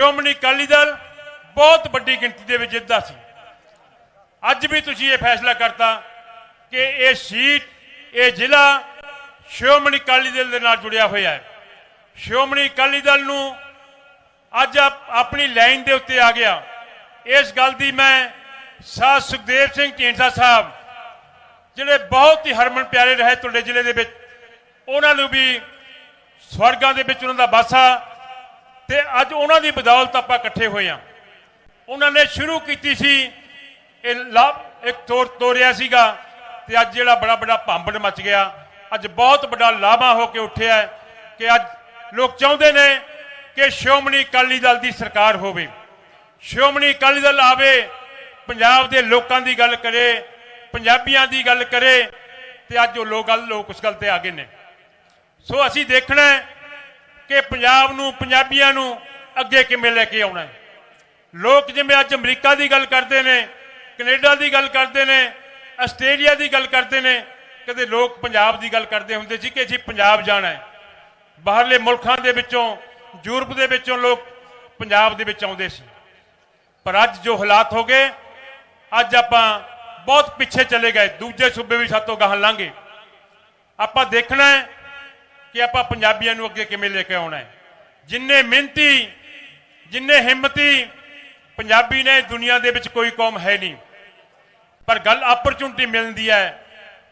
ਸ਼੍ਰੋਮਣੀ ਅਕਾਲੀ ਦਲ ਬਹੁਤ ਵੱਡੀ ਗਿਣਤੀ ਦੇ ਵਿੱਚ ਜਿੱਤਦਾ ਸੀ। ਅੱਜ ਵੀ ਤੁਸੀਂ ਇਹ ਫੈਸਲਾ ਕਰਤਾ ਕਿ ਇਹ ਸੀਟ, ਇਹ ਜ਼ਿਲ੍ਹਾ ਸ਼੍ਰੋਮਣੀ ਅਕਾਲੀ ਦਲ ਦੇ ਨਾਲ ਜੁੜਿਆ ਹੋਇਆ ਹੈ। ਸ਼੍ਰੋਮਣੀ ਅਕਾਲੀ ਦਲ ਨੂੰ ਅੱਜ ਆਪ- ਆਪਣੀ ਲਾਈਨ ਦੇ ਉੱਤੇ ਆ ਗਿਆ। ਇਸ ਗੱਲ ਦੀ ਮੈਂ ਸਾਹ ਸੁਖਦੇਵ ਸਿੰਘ ਢੀਂਡਸਾ ਸਾਹਿਬ, ਜਿਹੜੇ ਬਹੁਤ ਹੀ ਹਰਮਨ ਪਿਆਰੇ ਰਹੇ ਤੁਹਾਡੇ ਜ਼ਿਲ੍ਹੇ ਦੇ ਵਿੱਚ, ਉਹਨਾਂ ਨੂੰ ਵੀ ਸਵਰਗਾਂ ਦੇ ਵਿੱਚ ਉਹਨਾਂ ਦਾ ਵਾਸਾ ਤੇ ਅੱਜ ਉਹਨਾਂ ਦੀ ਬਦੌਲਤ ਆਪਾਂ ਇਕੱਠੇ ਹੋਏ ਆ ਉਹਨਾਂ ਨੇ ਸ਼ੁਰੂ ਕੀਤੀ ਸੀ, ਇਹ ਲਾਭ ਇੱਕ ਤੋਰ ਤੋਰਿਆ ਸੀਗਾ ਤੇ ਅੱਜ ਜਿਹੜਾ ਬੜਾ ਬੜਾ ਭਾਂਬੜ ਮਚ ਗਿਆ। ਅੱਜ ਬਹੁਤ ਵੱਡਾ ਲਾਭਾ ਹੋ ਕੇ ਉੱਠਿਆ ਕਿ ਅੱਜ ਲੋਕ ਚਾਹੁੰਦੇ ਨੇ ਕਿ ਸ਼੍ਰੋਮਣੀ ਅਕਾਲੀ ਦਲ ਦੀ ਸਰਕਾਰ ਹੋਵੇ। ਸ਼੍ਰੋਮਣੀ ਅਕਾਲੀ ਦਲ ਆਵੇ, ਪੰਜਾਬ ਦੇ ਲੋਕਾਂ ਦੀ ਗੱਲ ਕਰੇ, ਪੰਜਾਬੀਆਂ ਦੀ ਗੱਲ ਕਰੇ ਤੇ ਅੱਜ ਉਹ ਲੋਕ ਗੱਲ ਲੋਕ ਉਸ ਗੱਲ ਤੇ ਆ ਗਏ ਨੇ। ਸੋ ਅਸੀਂ ਦੇਖਣਾ ਹੈ ਕਿ ਪੰਜਾਬ ਨੂੰ, ਪੰਜਾਬੀਆਂ ਨੂੰ ਅੱਗੇ ਕਿਵੇਂ ਲੈ ਕੇ ਆਉਣਾ ਹੈ? ਲੋਕ ਜਿਵੇਂ ਅੱਜ ਅਮਰੀਕਾ ਦੀ ਗੱਲ ਕਰਦੇ ਨੇ, ਕੈਨੇਡਾ ਦੀ ਗੱਲ ਕਰਦੇ ਨੇ, ਆਸਟ੍ਰੇਲੀਆ ਦੀ ਗੱਲ ਕਰਦੇ ਨੇ, ਕਦੇ ਲੋਕ ਪੰਜਾਬ ਦੀ ਗੱਲ ਕਰਦੇ ਹੁੰਦੇ ਸੀ ਕਿ ਅਸੀਂ ਪੰਜਾਬ ਜਾਣਾ ਹੈ। ਬਾਹਰਲੇ ਮੁਲਕਾਂ ਦੇ ਵਿੱਚੋਂ, ਯੂਰਪ ਦੇ ਵਿੱਚੋਂ ਲੋਕ ਪੰਜਾਬ ਦੇ ਵਿੱਚ ਆਉਂਦੇ ਸੀ। ਪਰ ਅੱਜ ਜੋ ਹਾਲਾਤ ਹੋ ਗਏ, ਅੱਜ ਆਪਾਂ ਬਹੁਤ ਪਿੱਛੇ ਚਲੇ ਗਏ, ਦੂਜੇ ਸੂਬੇ ਵੀ ਸਾਤੋਂ ਗਾਹਾਂ ਲਾਂਗੇ ਆਪਾਂ ਦੇਖਣਾ ਹੈ ਕਿ ਆਪਾਂ ਪੰਜਾਬੀਆਂ ਨੂੰ ਅੱਗੇ ਕਿਵੇਂ ਲੈ ਕੇ ਆਉਣਾ ਹੈ। ਜਿੰਨੇ ਮਿਹਨਤੀ, ਜਿੰਨੇ ਹਿੰਮਤੀ ਪੰਜਾਬੀ ਨੇ ਦੁਨੀਆ ਦੇ ਵਿੱਚ ਕੋਈ ਕੌਮ ਹੈ ਨਹੀਂ। ਪਰ ਗੱਲ ਆਪਰਚੁਨਿਟੀ ਮਿਲਦੀ ਹੈ,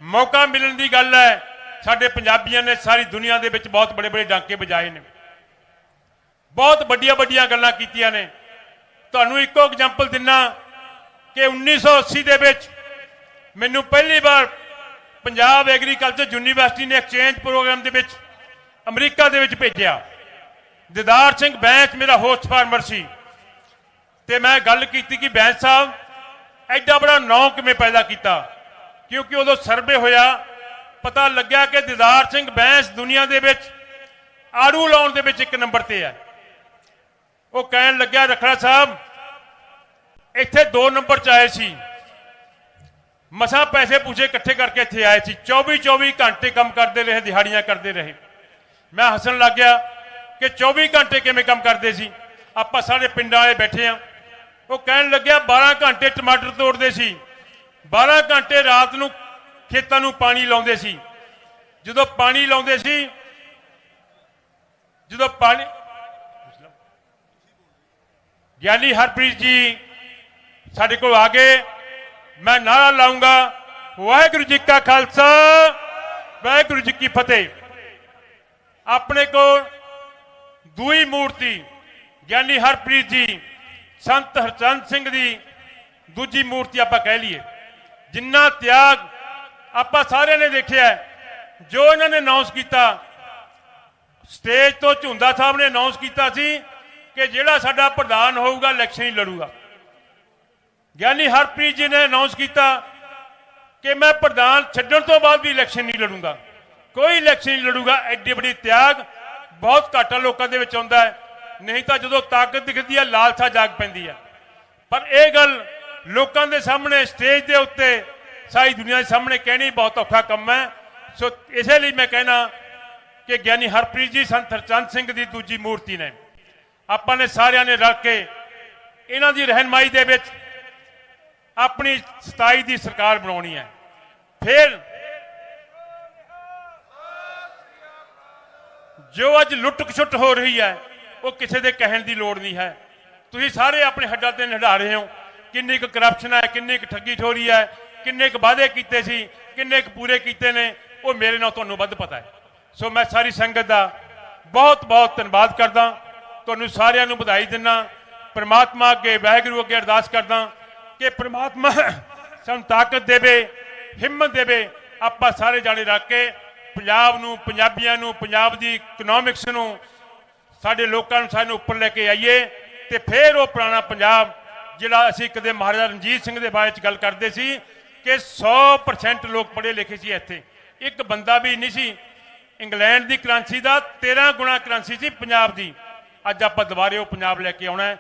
ਮੌਕਾ ਮਿਲਣ ਦੀ ਗੱਲ ਹੈ। ਸਾਡੇ ਪੰਜਾਬੀਆਂ ਨੇ ਸਾਰੀ ਦੁਨੀਆ ਦੇ ਵਿੱਚ ਬਹੁਤ ਬੜੇ ਬੜੇ ਡਾਂਕੇ ਵਜਾਏ ਨੇ। ਬਹੁਤ ਵੱਡੀਆਂ ਵੱਡੀਆਂ ਗੱਲਾਂ ਕੀਤੀਆਂ ਨੇ। ਤੁਹਾਨੂੰ ਇੱਕੋ ਐਗਜ਼ਾਮਪਲ ਦਿੰਨਾ ਕਿ 1980 ਦੇ ਵਿੱਚ ਮੈਨੂੰ ਪਹਿਲੀ ਵਾਰ ਪੰਜਾਬ ਐਗਰੀਕਲਚਰ ਯੂਨੀਵਰਸਿਟੀ ਨੇ ਐਕਸਚੇਂਜ ਪ੍ਰੋਗਰਾਮ ਦੇ ਵਿੱਚ ਅਮਰੀਕਾ ਦੇ ਵਿੱਚ ਭੇਜਿਆ। ਦਿਦਾਰ ਸਿੰਘ ਬੈਂਸ ਮੇਰਾ ਹੋਸਟ ਫਾਰਮਰ ਸੀ। ਤੇ ਮੈਂ ਗੱਲ ਕੀਤੀ ਕਿ ਬੈਂਸ ਸਾਹਿਬ, ਐਡਾ ਬੜਾ ਨਾਂ ਕਿਵੇਂ ਪੈਦਾ ਕੀਤਾ? ਕਿਉਂਕਿ ਉਦੋਂ ਸਰਵੇ ਹੋਇਆ, ਪਤਾ ਲੱਗਿਆ ਕਿ ਦਿਦਾਰ ਸਿੰਘ ਬੈਂਸ ਦੁਨੀਆ ਦੇ ਵਿੱਚ ਆੜੂ ਲਾਉਣ ਦੇ ਵਿੱਚ ਇੱਕ ਨੰਬਰ ਤੇ ਹੈ। ਉਹ ਕਹਿਣ ਲੱਗਿਆ, ਰਖੜਾ ਸਾਹਿਬ, ਇੱਥੇ 2 ਨੰਬਰ ਚ ਆਏ ਸੀ। ਮਸਾ ਪੈਸੇ ਪੂਸੇ ਇਕੱਠੇ ਕਰਕੇ ਇੱਥੇ ਆਏ ਸੀ। 24 24 ਘੰਟੇ ਕੰਮ ਕਰਦੇ ਰਹੇ, ਦਿਹਾੜੀਆਂ ਕਰਦੇ ਰਹੇ। ਮੈਂ ਹੱਸਣ ਲੱਗ ਗਿਆ ਕਿ 24 ਘੰਟੇ ਕਿਵੇਂ ਕੰਮ ਕਰਦੇ ਸੀ। ਆਪਾਂ ਸਾਰੇ ਪਿੰਡਾਂ ਵਾਲੇ ਬੈਠੇ ਆ। ਉਹ ਕਹਿਣ ਲੱਗਿਆ 12 ਘੰਟੇ ਟਮਾਟਰ ਤੋੜਦੇ ਸੀ। 12 ਘੰਟੇ ਰਾਤ ਨੂੰ ਖੇਤਾਂ ਨੂੰ ਪਾਣੀ ਲਾਉਂਦੇ ਸੀ। ਜਦੋਂ ਪਾਣੀ ਲਾਉਂਦੇ ਸੀ, ਜਦੋਂ ਪਾਣੀ ਗਿਆਨੀ ਹਰਪ੍ਰੀਤ ਜੀ ਸਾਡੇ ਕੋਲ ਆ ਗਏ। ਮੈਂ ਨਾਰਾ ਲਾਉਂਗਾ ਵਾਹਿਗੁਰੂ ਜੀ ਕਾ ਖਾਲਸਾ, ਵਾਹਿਗੁਰੂ ਜੀ ਕੀ ਫਤਿਹ। ਆਪਣੇ ਕੋਲ ਦੂਈ ਮੂਰਤੀ, ਗਿਆਨੀ ਹਰਪ੍ਰੀਤ ਜੀ, ਸੰਤ ਹਰਚੰਦ ਸਿੰਘ ਦੀ ਦੂਜੀ ਮੂਰਤੀ ਆਪਾਂ ਕਹਿ ਲਈਏ। ਜਿੰਨਾ ਤਿਆਗ ਆਪਾਂ ਸਾਰਿਆਂ ਨੇ ਦੇਖਿਆ ਜੋ ਇਹਨਾਂ ਨੇ ਅਨਾਉਂਸ ਕੀਤਾ ਸਟੇਜ ਤੋਂ ਝੁੰਦਾ ਸਾਹਿਬ ਨੇ ਅਨਾਉਂਸ ਕੀਤਾ ਸੀ ਕਿ ਜਿਹੜਾ ਸਾਡਾ ਪ੍ਰਧਾਨ ਹੋਊਗਾ ਇਲੈਕਸ਼ਨ ਹੀ ਲੜੂਗਾ। ਗਿਆਨੀ ਹਰਪ੍ਰੀਤ ਜੀ ਨੇ ਅਨਾਉਂਸ ਕੀਤਾ ਕਿ ਮੈਂ ਪ੍ਰਧਾਨ ਛੱਡਣ ਤੋਂ ਬਾਅਦ ਵੀ ਇਲੈਕਸ਼ਨ ਨਹੀਂ ਲੜੂੰਗਾ। ਕੋਈ ਇਲੈਕਸ਼ਨ ਨਹੀਂ ਲੜੂਗਾ, ਐਡੀ ਵੱਡੀ ਤਿਆਗ ਬਹੁਤ ਘੱਟ ਲੋਕਾਂ ਦੇ ਵਿੱਚ ਆਉਂਦਾ ਹੈ। ਨਹੀਂ ਤਾਂ ਜਦੋਂ ਤਾਕਤ ਦਿਖਦੀ ਹੈ ਲਾਲਸਾ ਜਾਗ ਪੈਂਦੀ ਹੈ ਪਰ ਇਹ ਗੱਲ ਲੋਕਾਂ ਦੇ ਸਾਹਮਣੇ ਸਟੇਜ ਦੇ ਉੱਤੇ, ਸਾਰੀ ਦੁਨੀਆ ਦੇ ਸਾਹਮਣੇ ਕਹਿਣੀ ਬਹੁਤ ਔਖਾ ਕੰਮ ਹੈ। ਸੋ ਇਸੇ ਲਈ ਮੈਂ ਕਹਿਣਾ ਕਿ ਗਿਆਨੀ ਹਰਪ੍ਰੀਤ ਜੀ, ਸੰਤ ਹਰਚੰਦ ਸਿੰਘ ਦੀ ਦੂਜੀ ਮੂਰਤੀ ਨੇ। ਆਪਾਂ ਨੇ ਸਾਰਿਆਂ ਨੇ ਰਲ ਕੇ ਇਹਨਾਂ ਦੀ ਰਹਿਨਮਾਈ ਦੇ ਵਿੱਚ ਆਪਣੀ 27 ਦੀ ਸਰਕਾਰ ਬਣਾਉਣੀ ਹੈ। ਫਿਰ ਜੋ ਅੱਜ ਲੁੱਟ ਖਸੁੱਟ ਹੋ ਰਹੀ ਹੈ, ਉਹ ਕਿਸੇ ਦੇ ਕਹਿਣ ਦੀ ਲੋੜ ਨਹੀਂ ਹੈ। ਤੁਸੀਂ ਸਾਰੇ ਆਪਣੇ ਹੱਡਾਂ ਤੇ ਨਿਢਾ ਰਹੇ ਹੋ। ਕਿੰਨੀ ਕੁ ਕਰਪਸ਼ਨ ਹੈ, ਕਿੰਨੀ ਕੁ ਠੱਗੀ ਠੋਰੀ ਹੈ, ਕਿੰਨੇ ਕੁ ਵਾਅਦੇ ਕੀਤੇ ਸੀ, ਕਿੰਨੇ ਕੁ ਪੂਰੇ ਕੀਤੇ ਨੇ, ਉਹ ਮੇਰੇ ਨਾਲ ਤੁਹਾਨੂੰ ਵੱਧ ਪਤਾ ਹੈ। ਸੋ ਮੈਂ ਸਾਰੀ ਸੰਗਤ ਦਾ ਬਹੁਤ ਬਹੁਤ ਧੰਨਵਾਦ ਕਰਦਾ। ਤੁਹਾਨੂੰ ਸਾਰਿਆਂ ਨੂੰ ਵਧਾਈ ਦਿੰਦਾ ਪ੍ਰਮਾਤਮਾ ਅੱਗੇ, ਵਾਹਿਗੁਰੂ ਅੱਗੇ ਅਰਦਾਸ ਕਰਦਾ ਕਿ ਪ੍ਰਮਾਤਮਾ ਸਾਨੂੰ ਤਾਕਤ ਦੇਵੇ, ਹਿੰਮਤ ਦੇਵੇ। ਆਪਾਂ ਸਾਰੇ ਜਾਣੇ ਰੱਖ ਕੇ ਪੰਜਾਬ ਨੂੰ, ਪੰਜਾਬੀਆਂ ਨੂੰ, ਪੰਜਾਬ ਦੀ ਇਕਨੋਮਿਕਸ ਨੂੰ, ਸਾਡੇ ਲੋਕਾਂ ਨੂੰ ਸਾਨੂੰ ਉੱਪਰ ਲੈ ਕੇ ਆਈਏ ਤੇ ਫਿਰ ਉਹ ਪੁਰਾਣਾ ਪੰਜਾਬ, ਜਿਹੜਾ ਅਸੀਂ ਕਦੇ ਮਹਾਰਾਜਾ ਰਣਜੀਤ ਸਿੰਘ ਦੇ ਬਾਰੇ ਚ ਗੱਲ ਕਰਦੇ ਸੀ ਕਿ 100% ਲੋਕ ਪੜ੍ਹੇ ਲਿਖੇ ਸੀ ਇੱਥੇ। ਇੱਕ ਬੰਦਾ ਵੀ ਨਹੀਂ ਸੀ। ਇੰਗਲੈਂਡ ਦੀ ਕਰੰਸੀ ਦਾ 13 ਗੁਣਾ ਕਰੰਸੀ ਸੀ ਪੰਜਾਬ ਦੀ। ਅੱਜ ਆਪਾਂ ਦੁਬਾਰੇ ਉਹ ਪੰਜਾਬ ਲੈ ਕੇ ਆਉਣਾ